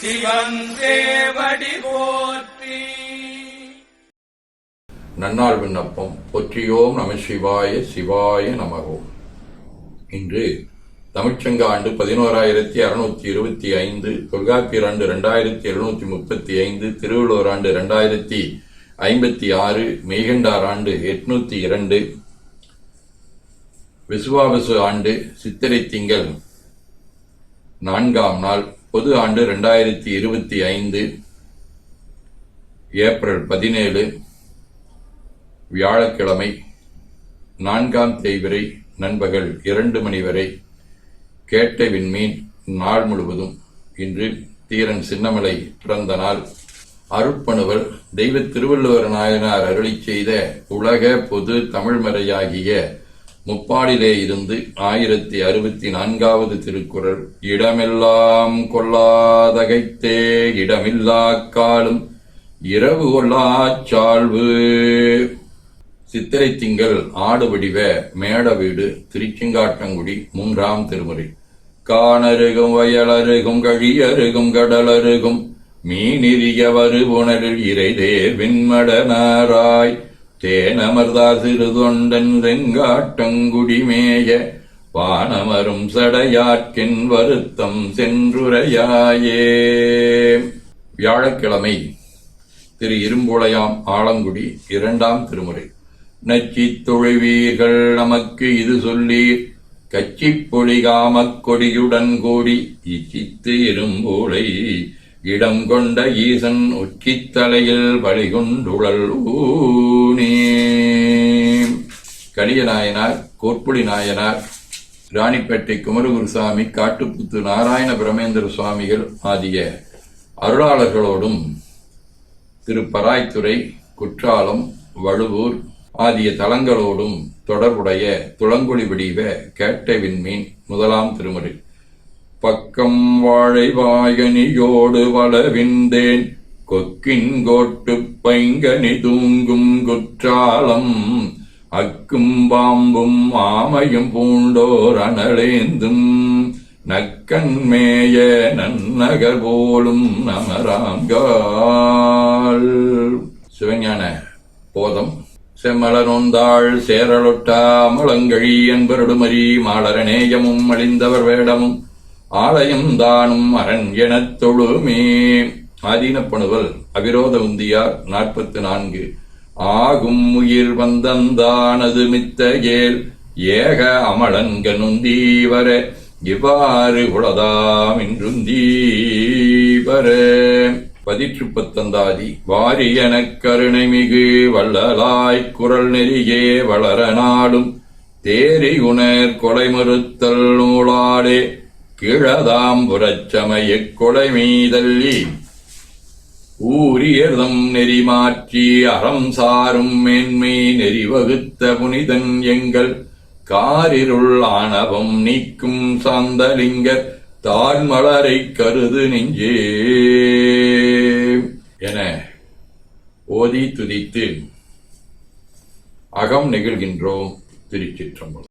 சிவன் போற்றி. நன்னாள் விண்ணப்பம். பொற்றியோம் நம சிவாய சிவாய நமகோம் இன்று தமிழ்ச்சங்க ஆண்டு பதினோராயிரத்தி அறுநூத்தி இருபத்தி ஐந்து தொல்காப்பியர் ஆண்டு இரண்டாயிரத்தி எழுநூத்தி முப்பத்தி ஐந்து திருவள்ளுவர் ஆண்டு இரண்டாயிரத்தி ஐம்பத்தி ஆறு மெய்கண்டார் ஆண்டு எட்நூத்தி இரண்டு விசுவாவசு ஆண்டு சித்திரை திங்கள் நான்காம் நாள் பொது ஆண்டு ரெண்டாயிரத்தி இருபத்தி ஐந்து ஏப்ரல் பதினேழு வியாழக்கிழமை நான்காம் தேய்விரை நண்பகல் இரண்டு மணி வரை கேட்ட விண்மீன் நாள் முழுவதும் இன்று தீரன் சின்னமலை பிறந்த நாள். அருட்பணுவர் தெய்வ திருவள்ளுவர் நாயனார் அருளி செய்த உலக பொது தமிழ்மறையாகிய முப்பாடிலே இருந்து ஆயிரத்தி அறுபத்தி நான்காவது திருக்குறள் இடமெல்லாம் கொள்ளாதகைத்தே இடமில்லா காலும் இரவு கொள்ளாச்சாழ்வு சித்திரை திங்கள் ஆடு வடிவ மேட வீடு திருச்செங்காட்டங்குடி மூன்றாம் திருமுறை. காணருகும் வயலருகும் கழியருகும் கடலருகும் மீனிரிய வருபுணரில் இறைதே விண்மடனாராய் தேனமர்தா சிறு செங்காட்டங்குடிமேய வானமரும் சடையாற்கின் வருத்தம் சென்றுரையாயே. வியாழக்கிழமை திரு இரும்புளையாம் ஆலங்குடி இரண்டாம் திருமுறை. நச்சித் தொழுவீர்கள் நமக்கு இது சொல்லி கச்சிப் பொழிகாமக் கொடியுடன் கூடி இச்சித்து இரும்பூளை இடம் கொண்ட ஈசன் உச்சித்தலையில் வழிகொண்டுழல் ஊனே. கலிய நாயனார் கோட்புலி நாயனார் ராணிப்பேட்டை குமரகுருசாமி காட்டுப்புத்து நாராயண பிரமேந்திர சுவாமிகள் ஆகிய அருளாளர்களோடும் திரு பராய்த்துறை குற்றாலம் வழுவூர் ஆகிய தலங்களோடும் தொடர்புடைய துளங்குழி வடிவ கேட்ட விண்மீன் முதலாம் திருமுறை பக்கம் வாழைவாயனியோடு வளவிந்தேன் கொக்கின் கோட்டு பைங்கனி தூங்கும் குற்றாலம். அக்கும் பாம்பும் ஆமையும் பூண்டோர் அனலேந்தும். நக்கன்மேய நன்னகர் போலும் நமராங்கால் சிவஞான போதம். செம்மலனொந்தாள் சேரலொட்டா முழங்கழி என்பருடுமரி மாலரநேயமும் அழிந்தவர் வேடமும். ஆலயம் தானும் அரண் எனத் தொழுமே. ஆதீனப்பணுவல் அவிரோத உந்தியார் நாற்பத்து நான்கு. ஆகும் உயிர் வந்தந்தானது மித்த ஏல். ஏக அமலன்கனுந்தீவர இவ்வாறு உளதாம் என்றும் தீவர பதிற்று பத்தந்தாதி வாரியனக் கருணை மிகு வள்ளலாய் குரல் நெறியே வளர நாடும் தேரி உணர் கொலை மறுத்தல் நூலாடே. கிழதாம் புறச்சமயக் கொலை மீதல்லி ஊரியர்தம் நெறி மாற்றி அறம் சாரும் மேன்மை நெறி வகுத்த புனிதன் எங்கள். காரிருள் ஆணவம் நீக்கும் சாந்தலிங்கர் தாழ்மலரை கருது நெஞ்சே. என ஓதி துதித்து அகம் நிகழ்கின்றோம் திருச்சிற்றம்பலம்.